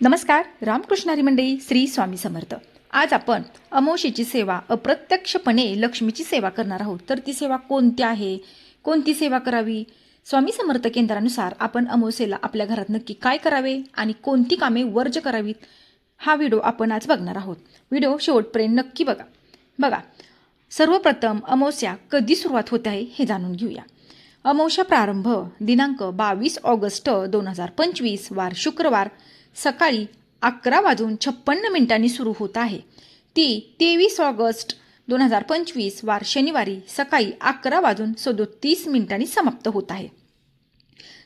नमस्कार रामकृष्णारी मंडळी श्री स्वामी समर्थ. आज आपण अमोशीची सेवा अप्रत्यक्षपणे लक्ष्मीची सेवा करणार आहोत. तर ती सेवा कोणती आहे? कोणती सेवा करावी? स्वामी समर्थ केंद्रानुसार आपण अमोसेला आपल्या घरात नक्की काय करावे आणि कोणती कामे वर्ज करावीत हा व्हिडिओ आपण आज बघणार आहोत. व्हिडिओ शेवटपर्यंत नक्की बघा. बघा सर्वप्रथम अमावस्या कधी सुरुवात होते आहे हे जाणून घेऊया. अमोशा प्रारंभ दिनांक बावीस ऑगस्ट दोन हजार पंचवीस वार शुक्रवार सकाळी अकरा वाजून छप्पन्न मिनिटांनी सुरू होत आहे. ती तेवीस ऑगस्ट दोन हजार पंचवीस वार शनिवारी सकाळी अकरा वाजून सदोतीस मिनिटांनी समाप्त होत आहे.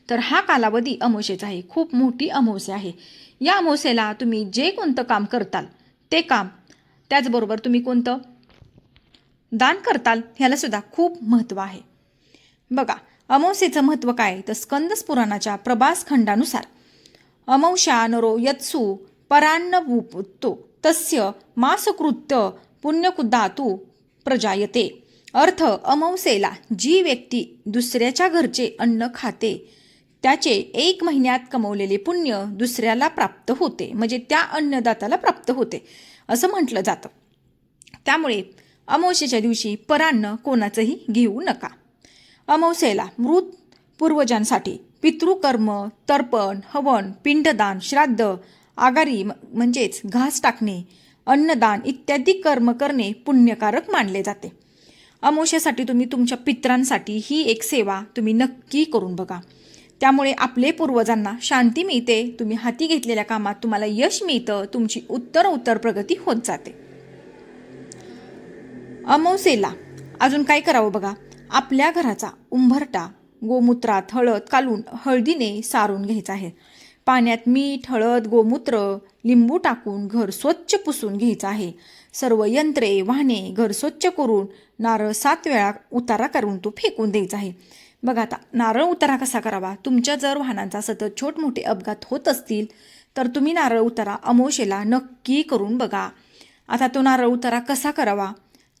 तर हा कालावधी अमावस्येचा आहे. खूप मोठी अमावस्या आहे. या अमावस्येला तुम्ही जे कोणतं काम करताल ते काम त्याचबरोबर तुम्ही कोणतं दान करताल ह्यालासुद्धा खूप महत्त्व आहे. बघा अमावस्येचं महत्त्व काय? तर स्कंदस पुराणाच्या प्रभास खंडानुसार अमौषा नरो यत्सु परान्नवुतो तस्य मासकृत्य पुण्यकुदातू प्रजायते। अर्थ अमौसेला जी व्यक्ती दुसऱ्याच्या घरचे अन्न खाते त्याचे एक महिन्यात कमवलेले पुण्य दुसऱ्याला प्राप्त होते म्हणजे त्या अन्नदात्याला प्राप्त होते असं म्हटलं जातं. त्यामुळे अमावस्येच्या दिवशी परान्न कोणाचंही घेऊ नका. अमावस्येला मृत पूर्वजांसाठी पितृकर्म तर्पण हवन पिंडदान श्राद्ध आगारी म- म्हणजेच घास टाकणे अन्नदान इत्यादी कर्म करणे पुण्यकारक मानले जाते. अमोशासाठी तुम्ही तुमच्या पित्रांसाठी ही एक सेवा तुम्ही नक्की करून बघा. त्यामुळे आपले पूर्वजांना शांती मिळते तुम्ही हाती घेतलेल्या कामात तुम्हाला यश मिळतं तुमची उत्तर उत्तर प्रगती होत जाते. अमोसेला अजून काय करावं बघा? आपल्या घराचा उंबरटा गोमूत्रात हळद कालून हळदीने सारून घ्यायचं आहे. पाण्यात मीठ हळद गोमूत्र लिंबू टाकून घर स्वच्छ पुसून घ्यायचं आहे. सर्व यंत्रे वाहने घर स्वच्छ करून नारळ सात वेळा उतारा करून तो फेकून द्यायचा आहे. बघा आता नारळ उतारा कसा करावा? तुमच्या जर वाहनांचा सतत छोट मोठे अपघात होत असतील तर तुम्ही नारळ उतारा अमोशेला नक्की करून बघा. आता तो नारळ उतारा कसा करावा?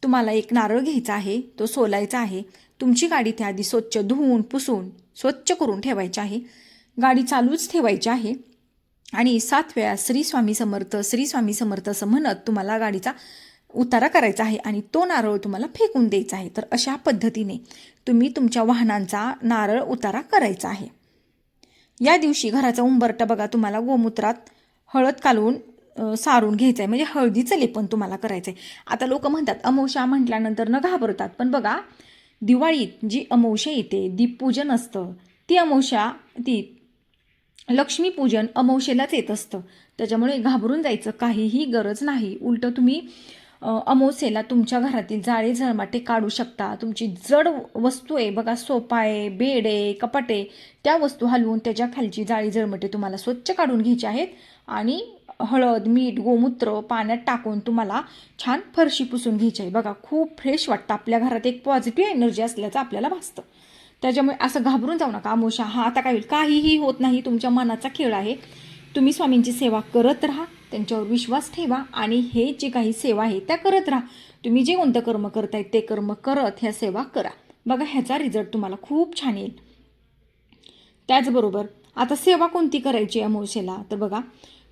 तुम्हाला एक नारळ घ्यायचा आहे तो सोलायचा आहे. तुमची गाडी त्याआधी स्वच्छ धुवून पुसून स्वच्छ करून ठेवायची आहे. गाडी चालूच ठेवायची आहे. आणि सात वेळा श्री स्वामी समर्थ श्री स्वामी समर्थ असं म्हणत तुम्हाला गाडीचा उतारा करायचा आहे आणि तो नारळ तुम्हाला फेकून द्यायचा आहे. तर अशा पद्धतीने तुम्ही तुमच्या वाहनांचा नारळ उतारा करायचा आहे. या दिवशी घराचा उंबरटा बघा तुम्हाला गोमूत्रात हळद कालवून सारून घ्यायचं आहे म्हणजे हळदीचं लेपन तुम्हाला करायचं आहे आता लोक म्हणतात अमोशा म्हटल्यानंतर न घाबरतात. पण बघा दिवाळीत जी अमावस्या येते दीपपूजन असतं. ती अमावस्या ती लक्ष्मीपूजन अमावस्येलाच येत असतं. त्याच्यामुळे घाबरून जायचं काहीही गरज नाही. उलटं तुम्ही अमावस्येला तुमच्या घरातील जाळे झळमाटे काढू शकता. तुमची जड वस्तू आहे बघा सोफा आहे बेड आहे कपाटे त्या वस्तू हलवून त्याच्या खालची जाळी झळमटे तुम्हाला स्वच्छ काढून घ्यायची आहेत आणि हळद मीठ गोमूत्र पाण्यात टाकून तुम्हाला छान फरशी पुसून घ्यायची आहे. बघा खूप फ्रेश वाटतं. आपल्या घरात एक पॉझिटिव्ह एनर्जी असल्याचं आपल्याला भासतं. त्याच्यामुळे असं घाबरून जाऊ नका आमोशा हा आता काय होईल? काहीही होत नाही. तुमच्या मनाचा खेळ आहे. तुम्ही स्वामींची सेवा करत राहा. त्यांच्यावर विश्वास ठेवा. आणि हे जे काही सेवा आहे त्या करत राहा. तुम्ही जे कोणतं कर्म करताय ते कर्म करत ह्या सेवा करा. बघा ह्याचा रिझल्ट तुम्हाला खूप छान येईल. त्याचबरोबर आता सेवा कोणती करायची आहे अमावस्येला? तर बघा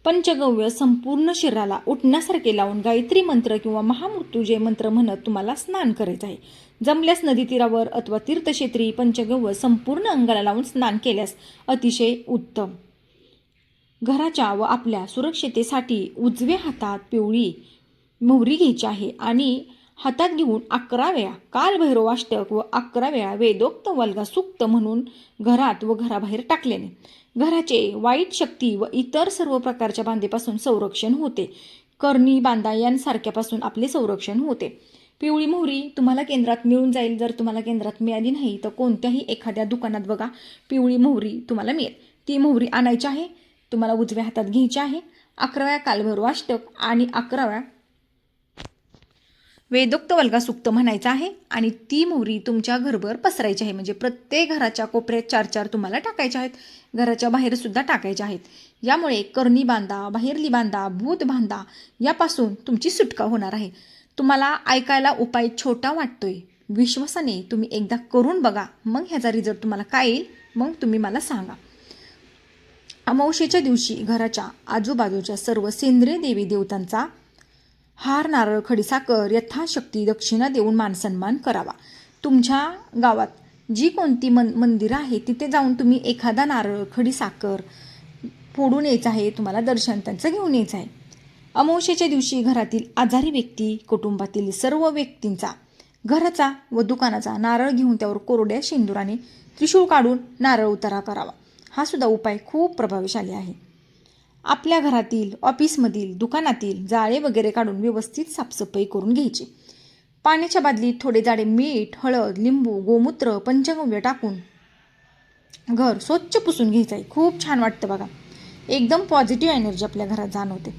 पंचगव्य संपूर्ण शरीराला उठण्यासारखे लावून गायत्री मंत्र किंवा महामृत्युजय मंत्र म्हणत तुम्हाला स्नान करायचं आहे. जमल्यास नदी तीरावर अथवा तीर्थक्षेत्री पंचगव्य संपूर्ण अंगाला लावून स्नान केल्यास अतिशय उत्तम. घराच्या व आपल्या सुरक्षितेसाठी उजव्या हातात पिवळी मोहरी घ्यायची आहे आणि हातात घेऊन अकरा वेळा कालभैरवाष्टक व अकरा वेळा वेदोक्त वल्गा सुक्त म्हणून घरात व घराबाहेर टाकल्याने घराचे वाईट शक्ती व इतर सर्व प्रकारच्या बांधेपासून संरक्षण होते. करणी बांधा यांसारख्यापासून आपले संरक्षण होते. पिवळी मोहरी तुम्हाला केंद्रात मिळून जाईल. जर तुम्हाला केंद्रात मिळाली नाही तर कोणत्याही एखाद्या दुकानात बघा पिवळी मोहरी तुम्हाला मिळेल. ती मोहरी आणायची आहे तुम्हाला उजव्या हातात घ्यायची आहे. अकराव्या कालभैरवाष्टक आणि अकराव्या वेदोक्त वल्गा सुक्त म्हणायचं आहे आणि ती मोहरी तुमच्या घरभर पसरायची आहे. म्हणजे प्रत्येक घराच्या कोपऱ्यात चार चार तुम्हाला टाकायच्या आहेत. घराच्या बाहेर सुद्धा टाकायच्या आहेत. यामुळे करणी बांधा बाहेरली बांधा भूत बांधा यापासून तुमची सुटका होणार आहे. तुम्हाला ऐकायला उपाय छोटा वाटतोय. विश्वासाने तुम्ही एकदा करून बघा. मग ह्याचा रिझल्ट तुम्हाला काय येईल? मग तुम्ही मला सांगा. अमावशेच्या दिवशी घराच्या आजूबाजूच्या सर्व सेंद्रिय देवी देवतांचा हार नारळ खडीसाकर यथाशक्ती दक्षिणा देऊन मानसन्मान करावा. तुमच्या गावात जी कोणती मन मंदिरं आहे तिथे जाऊन तुम्ही एखादा नारळ खडीसाकर फोडून यायचं आहे तुम्हाला दर्शन त्यांचं घेऊन यायचं आहे. अमावशेच्या दिवशी घरातील आजारी व्यक्ती कुटुंबातील सर्व व्यक्तींचा घराचा व दुकानाचा नारळ घेऊन त्यावर कोरड्या शेंदुराने त्रिशूळ काढून नारळ उतारा करावा. हा सुद्धा उपाय खूप प्रभावशाली आहे. आपल्या घरातील ऑफिसमधील दुकानातील जाळे वगैरे काढून व्यवस्थित साफसफाई करून घ्यायची. पाण्याच्या बादलीत थोडे जाडे मीठ हळद लिंबू गोमूत्र पंचगव्य टाकून घर स्वच्छ पुसून घ्यायचं आहे खूप छान वाटतं बघा. एकदम पॉझिटिव्ह एनर्जी आपल्या घरात जाणवते.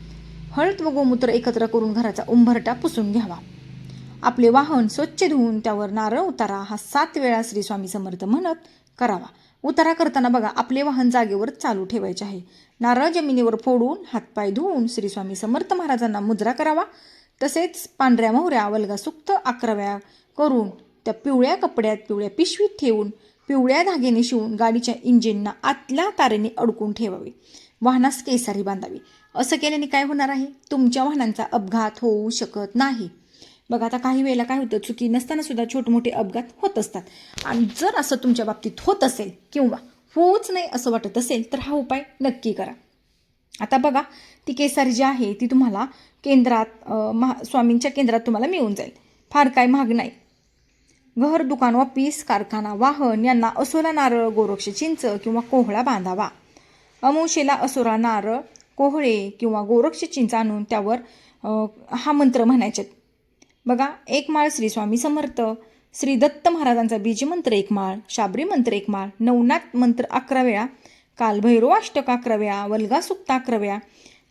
हळद व गोमूत्र एकत्र करून घराचा उंबरटा पुसून घ्यावा. आपले वाहन स्वच्छ धुवून त्यावर नारळ उतारा हा सात वेळा श्री स्वामी समर्थ म्हणत करावा. उतारा करताना बघा आपले वाहन जागेवर चालू ठेवायचे आहे. नारळ जमिनीवर फोडून हातपाय धुवून श्रीस्वामी समर्थ महाराजांना मुद्रा करावा. तसेच पांढऱ्या मोहऱ्या वल्गा सुक्त अकराव्या करून त्या पिवळ्या कपड्यात पिवळ्या पिशवीत ठेवून पिवळ्या धाग्याने शिवून गाडीच्या इंजिनना आतल्या तारेने अडकून ठेवावे. वाहनास केसारी बांधावी. असं केल्याने काय होणार आहे? तुमच्या वाहनांचा अपघात होऊ शकत नाही. बघा आता काही वेळेला काय होतं चुकी नसताना सुद्धा छोटे अपघात होत असतात. आणि जर असं तुमच्या बाबतीत होत असेल किंवा होऊच नाही असं वाटत असेल तर हा उपाय नक्की करा. आता बघा ती केसारी जी आहे ती तुम्हाला केंद्रात महा स्वामींच्या केंद्रात तुम्हाला मिळून जाईल. फार काय महाग नाही. घर दुकान ऑफिस कारखाना वाहन यांना असोला नारळ गोरक्ष चिंच किंवा कोहळा बांधावा. अमोशेला असोरा नारळ कोहळे किंवा गोरक्ष चिंच आणून त्यावर हा मंत्र म्हणायचे. बघा एक माळ श्री स्वामी समर्थ श्री दत्त महाराजांचा बीजमंत्र एक माळ शाबरी मंत्र एक माळ नवनाथ मंत्र अकरा वेळा कालभैरव अष्टक अकरा वेळा वल्गा सुक्त अकरा वेळा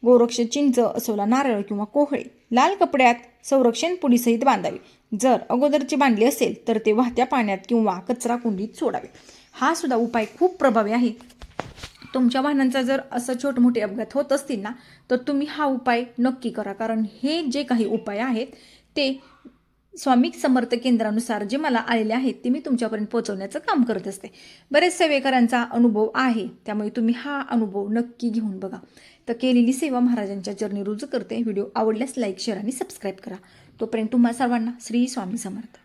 गोरक्ष चिंच असोला नारळ किंवा कोहळे लाल कपड्यात संरक्षण पुडीसहित बांधावे. जर अगोदरची बांधली असेल तर ते वाहत्या पाण्यात किंवा कचरा कुंडीत सोडावे. हा सुद्धा उपाय खूप प्रभावी आहे. तुमच्या वाहनांचा जर असं छोटमोठे अपघात होत असतील ना तर तुम्ही हा उपाय नक्की करा. कारण हे जे काही उपाय आहेत ते स्वामी समर्थ केंद्रानुसार जे मला आलेले आहेत ते मी तुमच्यापर्यंत पोहोचवण्याचं काम करत असते. बरेच सेवेकरांचा अनुभव आहे त्यामुळे तुम्ही हा अनुभव नक्की घेऊन बघा. तर केलेली सेवा महाराजांच्या चरणी रुजू करते. व्हिडिओ आवडल्यास लाईक शेअर आणि सबस्क्राईब करा. तोपर्यंत तुम्हा सर्वांना श्री स्वामी समर्थ.